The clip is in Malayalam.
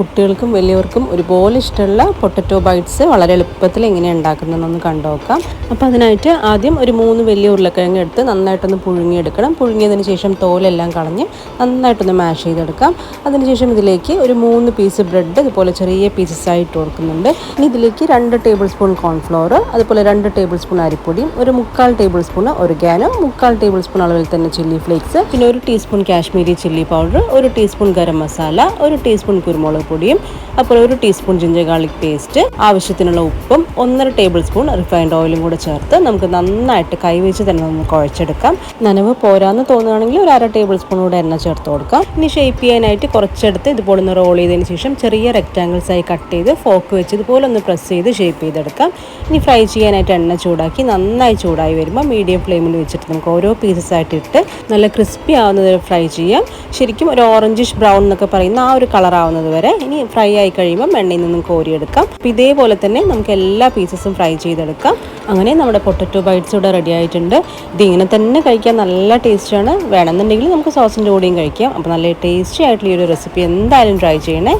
കുട്ടികൾക്കും വലിയവർക്കും ഒരുപോലെ ഇഷ്ടമുള്ള പൊട്ടറ്റോ ബൈറ്റ്സ് വളരെ എളുപ്പത്തിൽ എങ്ങനെ ഉണ്ടാക്കുന്നതെന്നൊന്ന് കണ്ടുനോക്കാം അപ്പോൾ അതിനായിട്ട് ആദ്യം ഒരു മൂന്ന് വലിയ ഉരുളക്കിഴങ്ങ് എടുത്ത് നന്നായിട്ടൊന്ന് പുഴുങ്ങിയെടുക്കണം. പുഴുങ്ങിയതിന് ശേഷം തോലെല്ലാം കളഞ്ഞ് നന്നായിട്ടൊന്ന് മാഷ് ചെയ്തെടുക്കാം. അതിനുശേഷം ഇതിലേക്ക് ഒരു മൂന്ന് പീസ് ബ്രെഡ് ഇതുപോലെ ചെറിയ പീസസ് ആയിട്ട് കൊടുക്കുന്നുണ്ട്. ഇനി ഇതിലേക്ക് രണ്ട് ടേബിൾ സ്പൂൺ കോൺഫ്ലോർ അതുപോലെ രണ്ട് ടേബിൾ സ്പൂൺ അരിപ്പൊടിയും ഒരു മുക്കാൽ ടേബിൾ സ്പൂൺ ഒറിഗാനോ മുക്കാൽ ടേബിൾ സ്പൂൺ അളവിൽ തന്നെ ചില്ലി ഫ്ലേക്സ് പിന്നെ ഒരു ടീസ്പൂൺ കാശ്മീരി ചില്ലി പൗഡർ ഒരു ടീസ്പൂൺ ഗരം മസാല ഒരു ടീസ്പൂൺ കുരുമുളക് പൊടിയും അതുപോലെ ഒരു ടീസ്പൂൺ ജിഞ്ചർ ഗാർലിക് പേസ്റ്റ് ആവശ്യത്തിനുള്ള ഉപ്പും ഒന്നര ടേബിൾ സ്പൂൺ റിഫൈൻഡ് ഓയിലും കൂടെ ചേർത്ത് നമുക്ക് നന്നായിട്ട് കൈവച്ച് തന്നെ നമുക്ക് കുഴച്ചെടുക്കാം. നനവ് പോരാന്ന് തോന്നുകയാണെങ്കിൽ ഒരു അര ടേബിൾ സ്പൂൺ കൂടെ എണ്ണ ചേർത്ത് കൊടുക്കാം. ഇനി ഷേപ്പ് ചെയ്യാനായിട്ട് കുറച്ചെടുത്ത് ഇതുപോലെ ഒന്ന് റോൾ ചെയ്തതിന് ശേഷം ചെറിയ റെക്റ്റാങ്കിൾസ് ആയി കട്ട് ചെയ്ത് ഫോക്ക് വെച്ച് ഇതുപോലെ ഒന്ന് പ്രസ് ചെയ്ത് ഷേപ്പ് ചെയ്തെടുക്കാം. ഇനി ഫ്രൈ ചെയ്യാനായിട്ട് എണ്ണ ചൂടാക്കി നന്നായി ചൂടായി വരുമ്പോൾ മീഡിയം ഫ്ലെയിമിൽ വെച്ചിട്ട് നമുക്ക് ഓരോ പീസസ് ആയിട്ട് ഇട്ട് നല്ല ക്രിസ്പി ആവുന്നത് ഫ്രൈ ചെയ്യാം. ശരിക്കും ഒരു ഓറഞ്ചിഷ് ബ്രൗൺ എന്നൊക്കെ പറയുന്ന ആ ഒരു കളർ ആവുന്നത് വരെ ഇനി ഫ്രൈ ആയി കഴിയുമ്പോൾ എണ്ണയിൽ നിന്നും കോരിയെടുക്കാം. അപ്പോൾ ഇതേപോലെ തന്നെ നമുക്ക് എല്ലാ പീസസും ഫ്രൈ ചെയ്തെടുക്കാം. അങ്ങനെ നമ്മുടെ പൊട്ടറ്റോ ബൈറ്റ്സ് ഇവിടെ റെഡി ആയിട്ടുണ്ട്. ഇതിങ്ങനെ തന്നെ കഴിക്കാൻ നല്ല ടേസ്റ്റാണ് വേണമെന്നുണ്ടെങ്കിൽ നമുക്ക് സോസിന്റെ കൂടെയും കഴിക്കാം. അപ്പോൾ നല്ല ടേസ്റ്റി ആയിട്ടുള്ള ഈ ഒരു റെസിപ്പി എന്തായാലും ട്രൈ ചെയ്യണേ.